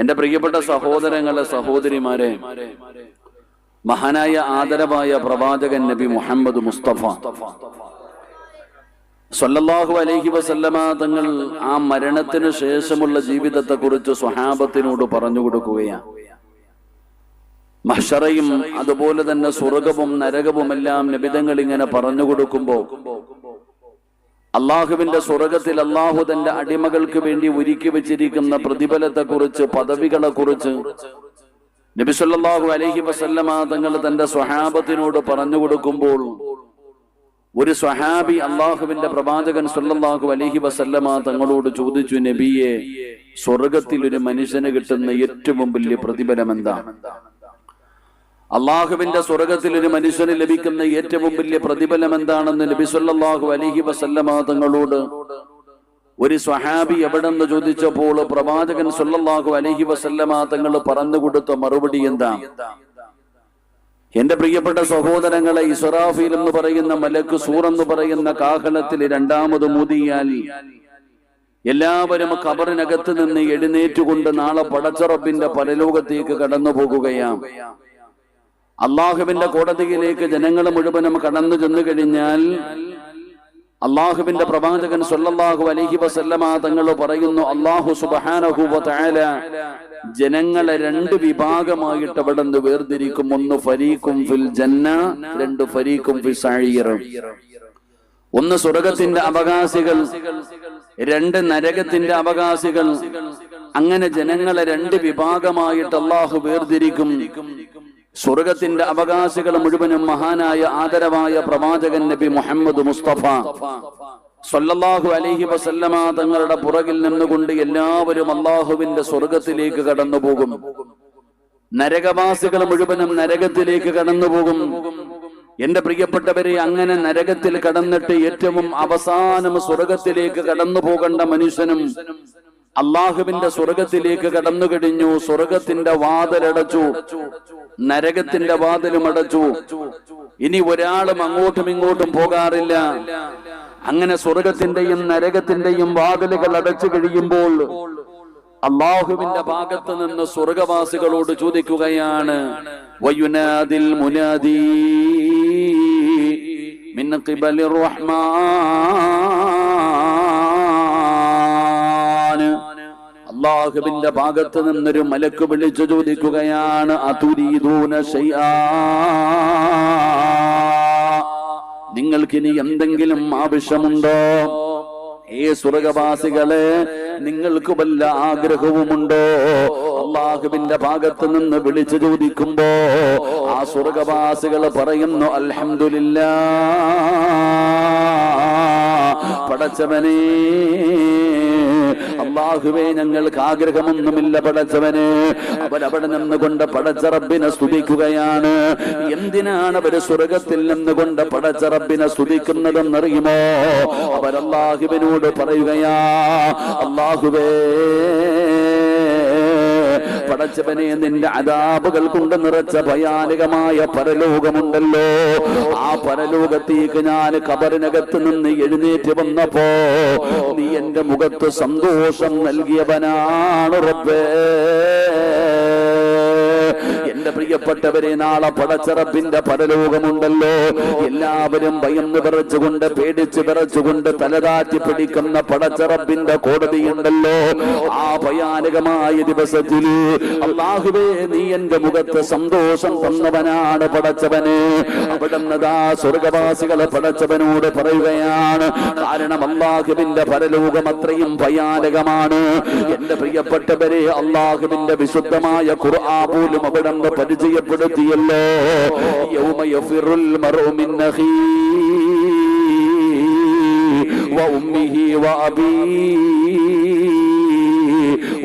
എന്റെ പ്രിയപ്പെട്ട സഹോദരങ്ങളെ സഹോദരിമാരെ മഹാനായ ആദരവായ പ്രവാചകൻ നബി മുഹമ്മദ് മുസ്തഫ. സല്ലല്ലാഹു അലൈഹി വസല്ലമ തങ്ങൾ ആ മരണത്തിന് ശേഷമുള്ള ജീവിതത്തെ കുറിച്ച് സ്വഹാബത്തിനോട് പറഞ്ഞു കൊടുക്കുകയാണ്. മഷറയും അതുപോലെ തന്നെ സ്വർഗവും നരകവും എല്ലാം നബിതങ്ങൾ ഇങ്ങനെ പറഞ്ഞു കൊടുക്കുമ്പോ അള്ളാഹുവിന്റെ സ്വർഗത്തിൽ അള്ളാഹു തന്റെ അടിമകൾക്ക് വേണ്ടി ഒരുക്കി വെച്ചിരിക്കുന്ന പ്രതിഫലത്തെ കുറിച്ച് പദവികളെ കുറിച്ച് നബിസല്ലാഹു അലൈഹി വസല്ലമ തങ്ങൾ തന്റെ സ്വഹാബത്തിനോട് പറഞ്ഞു കൊടുക്കുമ്പോൾ ഒരു സ്വഹാബി അള്ളാഹുവിന്റെ പ്രവാചകൻ സല്ലല്ലാഹു അലഹി വസല്ലമ തങ്ങളോട് ചോദിച്ചു നബിയെ സ്വർഗത്തിൽ ഒരു മനുഷ്യന് കിട്ടുന്ന ഏറ്റവും വലിയ പ്രതിഫലം എന്താണ് അള്ളാഹുവിന്റെ സ്വർഗത്തിൽ ഒരു മനുഷ്യന് ലഭിക്കുന്ന ഏറ്റവും വലിയ പ്രതിഫലം എന്താണെന്ന് നബിസ്വല്ലാഹു സല്ലല്ലാഹു വസല്ലമാതങ്ങളോട് വസല്ലമ തങ്ങളോട്? ഒരു സ്വഹാബി എവിടെന്ന് ചോദിച്ചപ്പോൾ പ്രവാചകൻ സല്ലല്ലാഹു അലൈഹി വസല്ലമാതങ്ങൾ പറഞ്ഞു കൊടുത്ത മറുപടി എന്താ? എന്റെ പ്രിയപ്പെട്ട സഹോദരങ്ങളെ ഇസ്രാഫീൽ എന്ന് പറയുന്ന മലക്ക് സൂർ എന്ന് പറയുന്ന കാഹളത്തിൽ രണ്ടാമത് മുതിയാൽ എല്ലാവരും കബറിനകത്ത് നിന്ന് എഴുന്നേറ്റുകൊണ്ട് നാളെ പടച്ചറപ്പിന്റെ പരലോകത്തേക്ക് കടന്നു പോകുകയാണ് അള്ളാഹുവിന്റെ കോടതിയിലേക്ക് ജനങ്ങൾ മുഴുവനും കടന്നു ചെന്നു കഴിഞ്ഞാൽ അള്ളാഹുവിന്റെ പ്രവാചകൻ സൊല്ലാഹു അലഹി വസല്ലമ തങ്ങൾ പറയുന്നു അള്ളാഹു സുബ്ഹാനഹു ജനങ്ങളെ രണ്ട് വിഭാഗമായിട്ട് അവിടെ നിന്ന് വേർതിരിക്കും. ഒന്ന് ഫരീഖും ഫിൽ ജന്ന രണ്ട് ഫരീഖും ഫിൽ സാഴിയറും ഒന്ന് സ്വർഗത്തിന്റെ അവകാശികൾ രണ്ട് നരകത്തിന്റെ അവകാശികൾ. അങ്ങനെ ജനങ്ങളെ രണ്ട് വിഭാഗമായിട്ട് അള്ളാഹു വേർതിരിക്കും. സ്വർഗത്തിന്റെ അവകാശികൾ മുഴുവനും മഹാനായ ആദരവായ പ്രവാചകൻ നബി മുഹമ്മദ് മുസ്തഫ സൊല്ലാഹു അലഹി വസല്ലമ തങ്ങളുടെ പുറകിൽ നിന്നുകൊണ്ട് എല്ലാവരും അള്ളാഹുവിന്റെ സ്വർഗത്തിലേക്ക് കടന്നു പോകും നരകവാസികൾ മുഴുവനും നരകത്തിലേക്ക് കടന്നു പോകും എന്റെ പ്രിയപ്പെട്ടവരെ അങ്ങനെ നരകത്തിൽ കടന്നിട്ട് ഏറ്റവും അവസാനം സ്വർഗത്തിലേക്ക് കടന്നു പോകേണ്ട മനുഷ്യനും അള്ളാഹുവിന്റെ സ്വർഗത്തിലേക്ക് കടന്നു കഴിഞ്ഞു സ്വർഗത്തിന്റെ വാതിലടച്ചു നരകത്തിന്റെ വാതിലും അടച്ചു ഇനി ഒരാളും അങ്ങോട്ടും ഇങ്ങോട്ടും പോകാറില്ല. അങ്ങനെ സ്വർഗത്തിന്റെയും നരകത്തിന്റെയും വാതിലുകൾ അടച്ചു കഴിയുമ്പോൾ അള്ളാഹുവിന്റെ ഭാഗത്ത് നിന്ന് സ്വർഗവാസികളോട് ചോദിക്കുകയാണ് വയുനാദിൽ മുനാദി മിൻ ഖിബലിർ റഹ്മാൻ അള്ളാഹുവിന്റെ ഭാഗത്ത് നിന്നൊരു മലക്ക് വിളിച്ചു ചോദിക്കുകയാണ് അതുരീദൂന നിങ്ങൾക്ക് ഇനി എന്തെങ്കിലും ആവശ്യമുണ്ടോ? ഏ സ്വർഗവാസികളെ നിങ്ങൾക്ക് വല്ല ആഗ്രഹവുമുണ്ടോ? അള്ളാഹുവിന്റെ ഭാഗത്ത് നിന്ന് വിളിച്ചു ചോദിക്കുമ്പോ ആ സ്വർഗവാസികൾ പറയുന്നു അൽഹംദുലില്ല. പടച്ചവനേ അള്ളാഹുവേ ഞങ്ങൾക്ക് ആഗ്രഹമൊന്നുമില്ല പടച്ചവന്. അവരവിടെ നിന്നുകൊണ്ട് പടച്ചറബിനെ സ്തുതിക്കുകയാണ്. എന്തിനാണ് അവർ സ്വർഗത്തിൽ നിന്നുകൊണ്ട് പടച്ചറബിനെ സ്തുതിക്കുന്നതെന്നറിയുമോ? അവരല്ലാഹുവിനോട് പറയുകയാ അള്ളാഹുവേ പടച്ചവനെ നിന്റെ അതാപുകൾ കൊണ്ട് നിറച്ച ഭയാനകമായ പരലോകമുണ്ടല്ലോ. ആ പരലോകത്തേക്ക് ഞാൻ കബറിനകത്ത് നിന്ന് എഴുന്നേറ്റ് വന്നപ്പോ നീ എന്റെ മുഖത്ത് സന്തോഷം നൽകിയവനാണ് റബ്ബേ. പ്രിയപ്പെട്ടവരെ നാളെ പടച്ചറപ്പിന്റെ പരലോകമുണ്ടല്ലോ. എല്ലാവരും ഭയന്ന് വിറച്ചുകൊണ്ട് പേടിച്ച് വിറച്ചുകൊണ്ട് തലതാറ്റി പിടിക്കുന്ന പടച്ചറപ്പിന്റെ കോടതിയുണ്ടല്ലോ. ആ ഭയാനകമായ ദിവസത്തിൽ അള്ളാഹുവേ നീ എന്റെ മുഖത്ത് സന്തോഷം തന്നവനാണ് പടച്ചവന്. അവിടുന്നതാ സ്വർഗവാസികളെ പടച്ചവനോട് പറയുകയാണ് കാരണം അള്ളാഹുവിന്റെ പരലോകം അത്രയും ഭയാനകമാണ്. എന്റെ പ്രിയപ്പെട്ടവരെ അള്ളാഹുവിന്റെ വിശുദ്ധമായ ഖുർആ പോലും അവിടെ പരിചയപ്പെടുത്തിയല്ലോ യൗമ യഫിറുൽ മർഉ മിൻ അഖീ وأمه وأبيه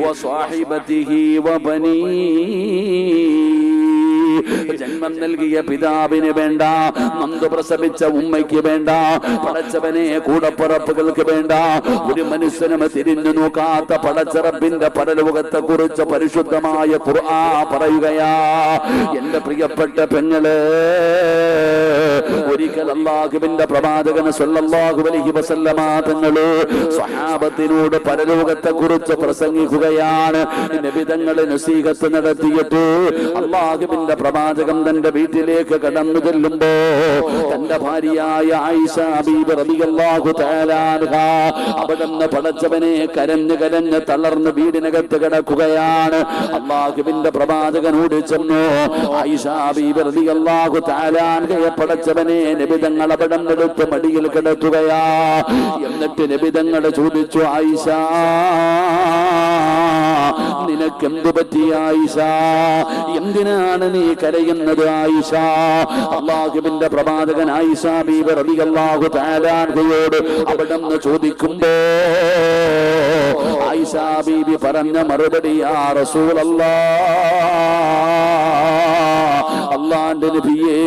وصاحبته وبنيه ജന്മം നൽകിയ പിതാവിന് വേണ്ട നന്ദു പ്രസവിച്ച ഉമ്മയ്ക്ക് വേണ്ട പടച്ചവനെ കൂടപ്പറപ്പുകൾക്ക് വേണ്ട. ഒരു മനുഷ്യനും തിരിഞ്ഞു നോക്കാത്ത പടച്ചറപ്പിന്റെ പരലോകത്തെ കുറിച്ച് പരിശുദ്ധമായ ഖുർആ പറയുകയാ. എന്റെ പ്രിയപ്പെട്ട പെങ്ങൾ ഒരിക്കൽ അള്ളാഹുവിന്റെ പ്രവാചകൻ സല്ലല്ലാഹു അലൈഹി വസല്ലമ തങ്ങൾ സ്വഹാബത്തിനോട് പരലോകത്തെ കുറിച്ച് പ്രസംഗിക്കുകയാണ്. നബിതങ്ങൾ നസീഹത്ത് നടത്തിയിട്ട് അള്ളാഹുവിന്റെ പ്രവാചകം തന്റെ വീട്ടിലേക്ക് കടന്നു ചെല്ലുമ്പോ തന്റെ ഭാര്യയായ ആയിഷ ബീബി തആല അൻഹ അവിടുന്ന് പടച്ചവനെ കരഞ്ഞ് കരഞ്ഞ് തളർന്ന് വീടിനകത്ത് കിടക്കുകയാണ്. അള്ളാഹുവിന്റെ പ്രവാചകനോട് ചെന്നു ആയിഷ ബീബി തആല അൻഹയെ പടച്ചവനെ നബിതങ്ങൾ അവിടെ എടുത്ത് മടിയിൽ കിടത്തുകയാ. എന്നിട്ട് നബിതങ്ങൾ ചോദിച്ചു ആയിഷ നിനക്കെന്തു പറ്റി ആയിഷ? എന്തിനാണ് നീ കരയുന്നത് ആയിഷ? അള്ളാഹുബിന്റെ പ്രവാചകൻ ആയിഷ ബീബർ അള്ളാഹു അൻഹയോട് അവിടെ നിന്ന് ചോദിക്കുമ്പോ ആയിഷ ബീബി പറഞ്ഞ മറുപടി യാ റസൂലല്ലാ അള്ളാന്റെ നബിയേ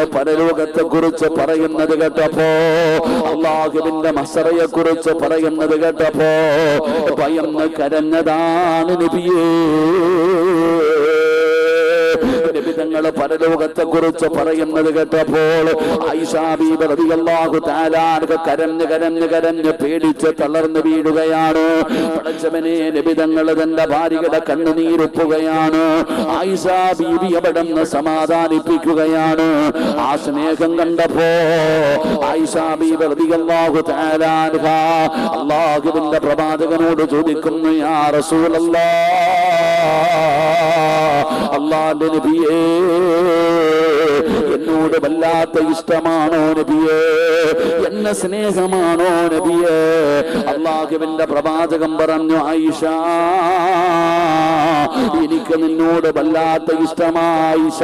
അങ്ങ് പരലോകത്തെ കുറിച്ച് പറയുന്നത് കേട്ടപ്പോ അള്ളാഹുവിന്റെ മസറയെ കുറിച്ച് പറയുന്നത് കേട്ടപ്പോ ഭയന്ന് കരഞ്ഞതാണ് നബിയേ. നിബിതങ്ങൾ പരലോകത്തെ കുറിച്ച് പറയുന്നത് കേട്ടപ്പോൾ കരഞ്ഞ് കരഞ്ഞ് കരഞ്ഞ് പേടിച്ച് തളർന്നു വീഴുകയാണ്. പടച്ചവനെ നിബിതങ്ങൾ തന്റെ ഭാര്യയുടെ കണ്ണുനീരൊപ്പുകയാണ്. ആയിഷാ ബീബി അവിടെ നിന്ന് സമാധാനിപ്പിക്കുകയാണ്. ആ സ്നേഹം കണ്ടപ്പോ ആയിഷാ ബീബി റളിയല്ലാഹു തആല അള്ളാഹുവിന്റെ പ്രവാചകനോട് ചോദിക്കുന്നു യാ റസൂലല്ലാഹ് അള്ളാന്റെ നബിയേ. എന്നോട് വല്ലാത്ത ഇഷ്ടമാണോ നബിയേ? എന്ന സ്നേഹമാണോ നബിയേ? അള്ളാഹുവിന്റെ പ്രവാചകം പറഞ്ഞു ആയിഷ എനിക്ക് നിന്നോട് വല്ലാത്ത ഇഷ്ടമായിഷ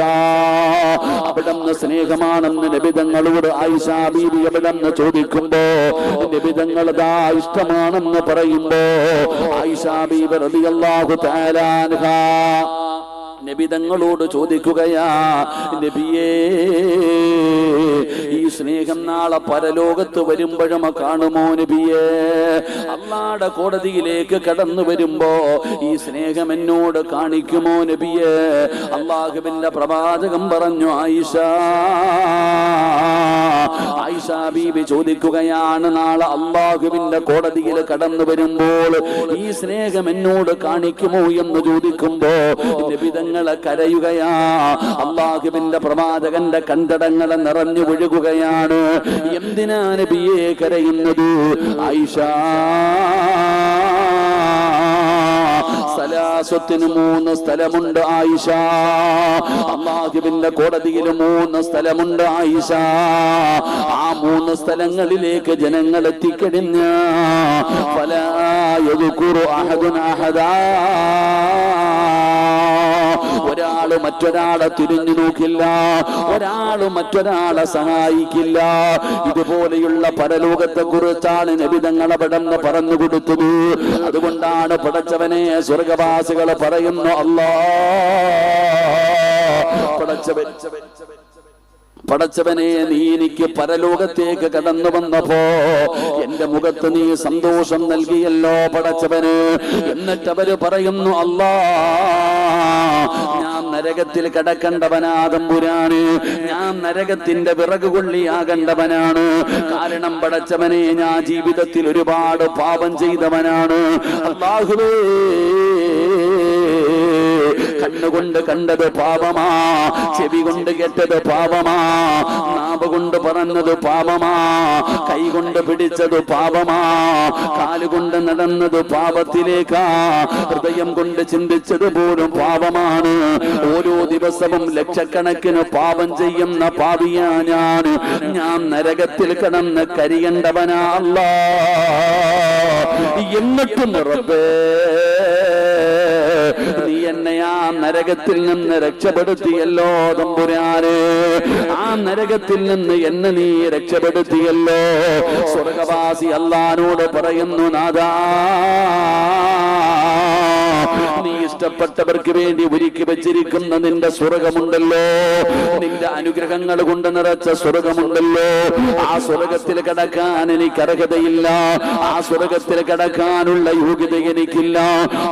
അവിടുന്ന് സ്നേഹമാണെന്ന് നബിതങ്ങളോട് ആയിഷ ബീബി എവിടെന്ന് ചോദിക്കുമ്പോ നബിതങ്ങൾ ദാ ഇഷ്ടമാണെന്ന് പറയുമ്പോ ആയിഷ ബീബി റളിയല്ലാഹു തആല അൻഹ നബിതങ്ങളോട് ചോദിക്കുകയാ നബിയേ ഈ സ്നേഹം നാളെ പരലോകത്ത് വരുമ്പോഴും കാണുമോ നബിയേ? അള്ളാടെ കോടതിയിലേക്ക് കടന്നു വരുമ്പോ ഈ സ്നേഹം എന്നോട് കാണിക്കുമോ നബിയേ? അള്ളാഹുവിന്റെ പ്രവാചകം പറഞ്ഞു ആയിഷ ആയിഷ ചോദിക്കുകയാണ് നാളെ അള്ളാഹുവിന്റെ കോടതിയിൽ കടന്നു വരുമ്പോൾ ഈ സ്നേഹം എന്നോട് കാണിക്കുമോ എന്ന് ചോദിക്കുമ്പോ നിബിതങ്ങളെ കരയുകയാ. അള്ളാഹുവിന്റെ പ്രവാചകന്റെ കണ്ടടങ്ങളെ നിറഞ്ഞു ഒഴുകുകയാണ് എന്തിനാ നബിയെ കരയുന്നത്? ആയിഷ സലാസത്തിന് മൂന്ന് സ്ഥലമുണ്ട് ആയിഷ. അള്ളാഹുവിന്റെ കോടതിയിൽ മൂന്ന് സ്ഥലമുണ്ട് ആയിഷ. ആ മൂന്ന് സ്ഥലങ്ങളിലേക്ക് ജനങ്ങൾ എത്തിക്കഴിഞ്ഞ പല അഹദുൻ അഹദാ. ഒരാൾ മറ്റൊരാളെ തിരിഞ്ഞു നോക്കില്ല ഒരാൾ മറ്റൊരാളെ സഹായിക്കില്ല. ഇതുപോലെയുള്ള പരലോകത്തെ കുറിച്ചാണ് നബിതങ്ങൾ പെടന്ന് പറഞ്ഞു കൊടുത്തത്. അതുകൊണ്ടാണ് പടച്ചവനെ സ്വർഗവാസികൾ പറയുന്നു അല്ലാ പടച്ചവൻ പടച്ചവനെ നീ എനിക്ക് പരലോകത്തേക്ക് കടന്നു വന്നപ്പോ എന്റെ മുഖത്ത് നീ സന്തോഷം നൽകിയല്ലോ പടച്ചവന്. എന്നിട്ട് അവർ പറയുന്നു അല്ലാ ഞാൻ നരകത്തിൽ കിടക്കണ്ടവനാദമ്പുരാന്. ഞാൻ നരകത്തിന്റെ വിറക് കൊള്ളിയാകണ്ടവനാണ്. കാരണം പടച്ചവനെ ഞാൻ ജീവിതത്തിൽ ഒരുപാട് പാപം ചെയ്തവനാണ്. അള്ളാഹുവേ കണ്ണുകൊണ്ട് കണ്ടത് പാപമാ ചെവി കൊണ്ട് കേട്ടത് പാപമാ നാവ് കൊണ്ട് പറഞ്ഞത് പാപമാ കൈ കൊണ്ട് പിടിച്ചത് പാപമാ കാലുകൊണ്ട് നടന്നത് പാപത്തിലേക്കാ ഹൃദയം കൊണ്ട് ചിന്തിച്ചത് പോലും പാപമാണ്. ഓരോ ദിവസവും ലക്ഷക്കണക്കിന് പാപം ചെയ്യുന്ന പാപിയാ ഞാൻ ഞാൻ നരകത്തിൽ കിടന്ന് കരിയണ്ടവനാ എന്നിട്ടും റബ്ബേ നീ എന്നെ ആ നരകത്തിൽ നിന്ന് രക്ഷപ്പെടുത്തിയല്ലോ തമ്പുരാനെ. ആ നരകത്തിൽ നിന്ന് എന്നെ നീ രക്ഷപ്പെടുത്തിയല്ലോ. സ്വർഗവാസി അല്ലാനോട് പറയുന്നു നാദാ. നീ ഇഷ്ടപ്പെട്ടവർക്ക് വേണ്ടി ഒരുക്കി വെച്ചിരിക്കുന്ന നിന്റെ സ്വർഗമുണ്ടല്ലോ. നിന്റെ അനുഗ്രഹങ്ങൾ കൊണ്ട് നിറച്ച സ്വർഗമുണ്ടല്ലോ. ആ സ്വർഗത്തിൽ കടക്കാൻ എനിക്ക് അർഹതയില്ല ആ സ്വർഗത്തിൽ കടക്കാനുള്ള യോഗ്യത എനിക്കില്ല.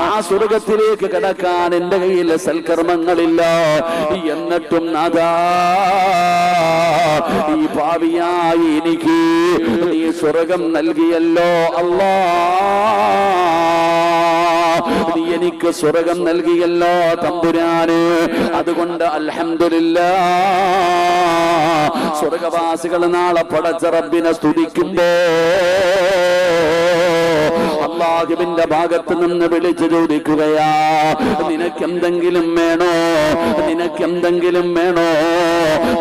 ആ സ്വർഗത്തിലേക്ക് കടക്കാൻ എന്റെ കയ്യിൽ സൽക്കർമ്മങ്ങളില്ല. എന്നിട്ടും നാദാ ഈ ഭാവിയായി എനിക്ക് നീ സ്വർഗം നൽകിയല്ലോ. അല്ലാ. നീ എനിക്ക് സ്വർഗം നൽകിയല്ലോ തമ്പുരാന്. അതുകൊണ്ട് അലഹമില്ല സ്വർഗവാസികൾ നാളെ പടച്ചറബിനെ സ്തുതിക്കുമ്പോ. അള്ളാഹുവിന്റെ ഭാഗത്ത് നിന്ന് വിളിച്ചു ചോദിക്കുകയാ നിനക്കെന്തെങ്കിലും വേണോ? നിനക്കെന്തെങ്കിലും വേണോ?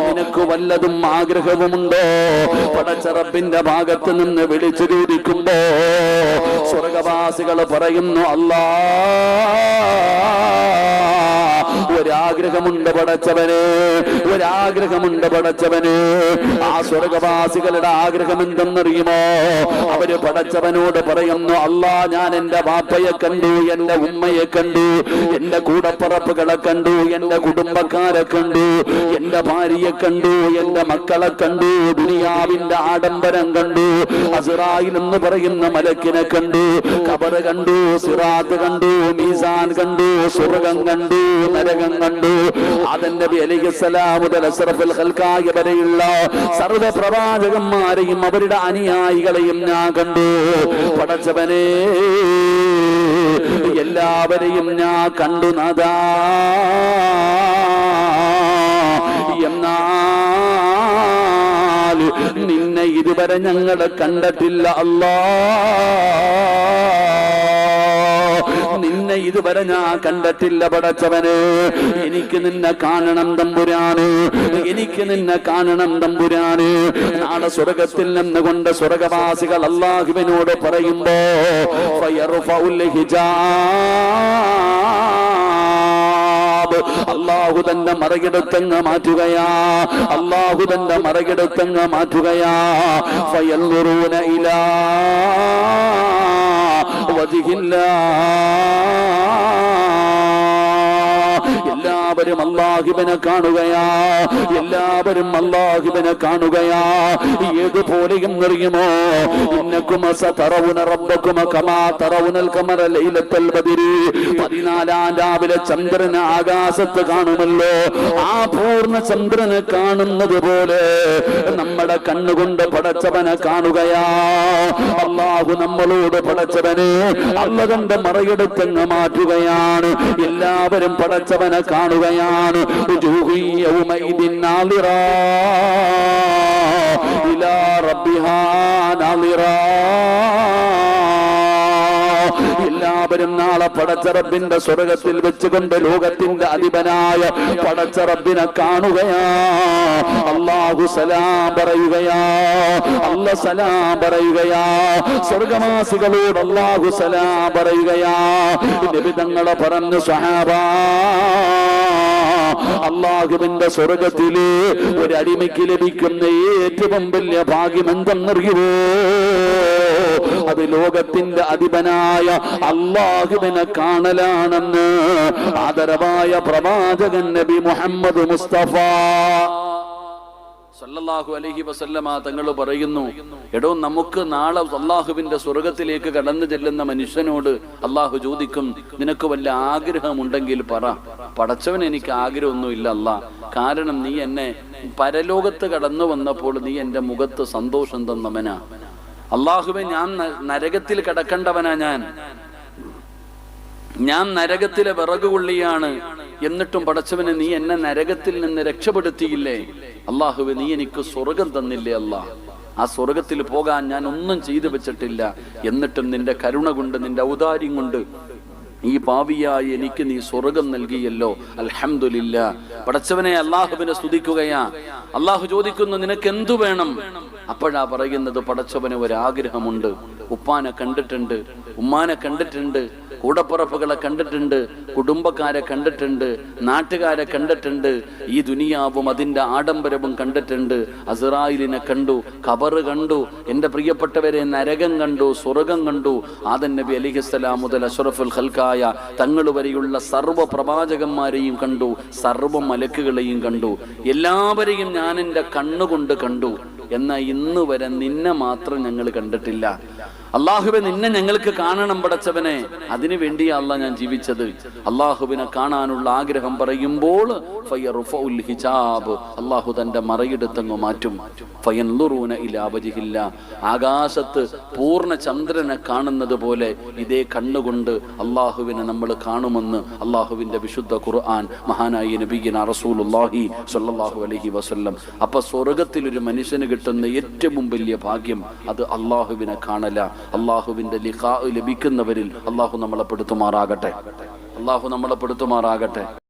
നിനക്ക് വല്ലതും ആഗ്രഹവുമുണ്ടോ? പടച്ചറപ്പിന്റെ ഭാഗത്ത് നിന്ന് വിളിച്ചു ചോദിക്കുമ്പോ സ്വർഗവാസികൾ പറയുന്നു അല്ലാ ഒരാഗ്രഹമുണ്ട് പടച്ചവനെ. ഒരാഗ്രഹമുണ്ട് പടച്ചവനെ. ആ സ്വർഗവാസികളുടെ ആഗ്രഹം എന്തെന്നറിയുമോ അവർ പടച്ചവനോട് പറയുന്നു അല്ലാ ഞാൻ എന്റെ വാപ്പയെ കണ്ടു എന്റെ ഉമ്മയെ കണ്ടു എന്റെ കൂടപ്പറപ്പുകളെ കണ്ടു എന്റെ കുടുംബക്കാരെ കണ്ടു എന്റെ ഭാര്യയെ കണ്ടു എന്റെ മക്കളെ കണ്ടു ദുനിയാവിന്റെ ആഡംബരം കണ്ടു അസുറായിൽ എന്ന് പറയുന്ന മലക്കിനെ കണ്ടു കബറ് കണ്ടു സിറാത്ത് കണ്ടു മീസാൻ കണ്ടു സ്വർഗം കണ്ടു നരകം കണ്ടു ഖൽക്കായ വരെയുള്ള സർവ പ്രവാചകന്മാരെയും അവരുടെ അനുയായികളെയും ഞാൻ കണ്ടു. പടച്ചവനെ എല്ലാവരെയും ഞാൻ കണ്ടു നദാ എന്നാ നിന്നെ ഇതുവരെ ഞങ്ങൾ കണ്ടിട്ടില്ല അല്ലാ. ഇതുവരെ ഞാൻ കണ്ടിട്ടില്ല പടച്ചവന്. എനിക്ക് നിന്നെ കാണണം തമ്പുരാന്. എനിക്ക് നിന്നെ കാണണം തമ്പുരാന്. നാളെ സ്വർഗത്തിൽ നിന്ന് കൊണ്ട് സ്വർഗവാസികൾ അള്ളാഹുവിനോട് പറയുമ്പോ അള്ളാഹു തന്റെ മറകിടത്തങ്ങ് മാറ്റുകയാ. അള്ളാഹു തന്റെ മറകിടത്തങ്ങ് മാറ്റുകയാ. ഫയൽ ഇലാ വജിഹില്ല എല്ലാവരും അള്ളാഹിബനെ കാണുകയാ. എല്ലാവരും അള്ളാഹിബനെ കാണുകയാ. ഏതുപോലെയും നിറയുമോ? പതിനാലാം രാവിലെ ചന്ദ്രന് ആകാശത്ത് കാണുമല്ലോ. ആ പൂർണ ചന്ദ്രന് കാണുന്നത് പോലെ നമ്മുടെ കണ്ണുകൊണ്ട് പടച്ചവനെ കാണുകയാ. അള്ളാഹു നമ്മളോട് പടച്ചവനെ അല്ല കണ്ട് മറയെടുത്തങ്ങ് മാറ്റുകയാണ്. എല്ലാവരും പടച്ചവനെ കാണുകയാണ്. ഇലാ റബ്ബിഹാ നാളിറാ. എല്ലാവരും നാളെ പടച്ചറബിന്റെ സ്വർഗത്തിൽ വെച്ചുകൊണ്ട് ലോകത്തിന്റെ അധിപനായ പടച്ചറബിനെ കാണുകയാ. അള്ളാഹു സലാം പറയുകയാ. അല്ല സലാം പറയുകയാ. സ്വർഗവാസികളോട് അള്ളാഹു സലാം പറയുകയാ. നിബിതങ്ങളെ പറഞ്ഞു സഹാബാ അള്ളാഹുവിന്റെ സ്വർഗത്തിൽ ഒരു അടിമയ്ക്ക് ലഭിക്കുന്ന ഏറ്റവും വലിയ ഭാഗ്യം എന്തെന്നറിയുമോ അത് ലോകത്തിന്റെ അധിപനായ അള്ളാഹുവിനെ കാണലാണെന്ന് ആദരവായ പ്രവാചകൻ നബി മുഹമ്മദ് മുസ്തഫ. സല്ലല്ലാഹു അലഹി വസല്ലമ തങ്ങൾ പറയുന്നു എടോ നമുക്ക് നാളെ അള്ളാഹുവിന്റെ സ്വർഗത്തിലേക്ക് കടന്നു ചെല്ലുന്ന മനുഷ്യനോട് അള്ളാഹു ചോദിക്കും നിനക്ക് വല്ല ആഗ്രഹമുണ്ടെങ്കിൽ പറ. പടച്ചവൻ എനിക്ക് ആഗ്രഹമൊന്നുമില്ല അല്ല. കാരണം നീ എന്നെ പരലോകത്ത് കടന്നു വന്നപ്പോൾ നീ എന്റെ മുഖത്ത് സന്തോഷം തന്നവനാ. അള്ളാഹുവെ ഞാൻ നരകത്തിൽ കിടക്കേണ്ടവനാ ഞാൻ. ഞാൻ നരകത്തിലെ വിറകുകൊള്ളിയാണ് എന്നിട്ടും പടച്ചവന് നീ എന്നെ നരകത്തിൽ നിന്ന് രക്ഷപ്പെടുത്തിയില്ലേ? അള്ളാഹുവെ നീ എനിക്ക് സ്വർഗം തന്നില്ലേ അല്ലാ? ആ സ്വർഗത്തിൽ പോകാൻ ഞാൻ ഒന്നും ചെയ്തു വെച്ചിട്ടില്ല. എന്നിട്ടും നിന്റെ കരുണ കൊണ്ട് നിന്റെ ഔദാര്യം കൊണ്ട് ഈ പാവിയായി എനിക്ക് നീ സ്വർഗം നൽകിയല്ലോ. അലഹമില്ല പടച്ചവനെ അള്ളാഹുവിനെ സ്തുതിക്കുകയാ. അള്ളാഹു ചോദിക്കുന്നു നിനക്ക് എന്തു വേണം? അപ്പോഴാ പറയുന്നത് പടച്ചവന് ഒരാഗ്രഹമുണ്ട്. ഉപ്പാനെ കണ്ടിട്ടുണ്ട് ഉമ്മാനെ കണ്ടിട്ടുണ്ട് കൂടപ്പുറപ്പുകളെ കണ്ടിട്ടുണ്ട് കുടുംബക്കാരെ കണ്ടിട്ടുണ്ട് നാട്ടുകാരെ കണ്ടിട്ടുണ്ട് ഈ ദുനിയാവും അതിന്റെ ആഡംബരവും കണ്ടിട്ടുണ്ട്. അസറായിലിനെ കണ്ടു ഖബറ് കണ്ടു എന്റെ പ്രിയപ്പെട്ടവരെ നരകം കണ്ടു സ്വർഗം കണ്ടു. ആദൻ നബി അലിഹിസ്സലാം മുതൽ അഷറഫുൽ ഖൽക്കായ തങ്ങൾ വരെയുള്ള സർവ പ്രവാചകന്മാരെയും കണ്ടു സർവ മലക്കുകളെയും കണ്ടു. എല്ലാവരെയും ഞാൻ എന്റെ കണ്ണുകൊണ്ട് കണ്ടു. എന്നാൽ ഇന്ന് വരെ നിന്നെ മാത്രം ഞങ്ങൾ കണ്ടിട്ടില്ല. അള്ളാഹുബെ നിന്നെ ഞങ്ങൾക്ക് കാണണം പടച്ചവനെ. അതിനു വേണ്ടിയാ അല്ല ഞാൻ ജീവിച്ചത്. അള്ളാഹുവിനെ കാണാനുള്ള ആഗ്രഹം പറയുമ്പോൾ ഹിജാബ്. അള്ളാഹു തന്റെ മറയെടുത്തങ്ങ് മാറ്റും. ആകാശത്ത് പൂർണ ചന്ദ്രനെ കാണുന്നത് പോലെ ഇതേ കണ്ണുകൊണ്ട് അള്ളാഹുവിനെ നമ്മൾ കാണുമെന്ന് അള്ളാഹുവിന്റെ വിശുദ്ധ ഖുർആൻ മഹാനായ നബീന റസൂലുള്ളാഹി സ്വല്ലല്ലാഹു അലൈഹി വസല്ലം. അപ്പൊ സ്വർഗത്തിൽ ഒരു മനുഷ്യന് കിട്ടുന്ന ഏറ്റവും വലിയ ഭാഗ്യം അത് അള്ളാഹുവിനെ കാണല. അള്ളാഹുവിന്റെ ലിഖാ ലഭിക്കുന്നവരിൽ അള്ളാഹു നമ്മളെ പെടുത്തുമാറാകട്ടെ. അള്ളാഹു നമ്മളെ പെടുത്തുമാറാകട്ടെ.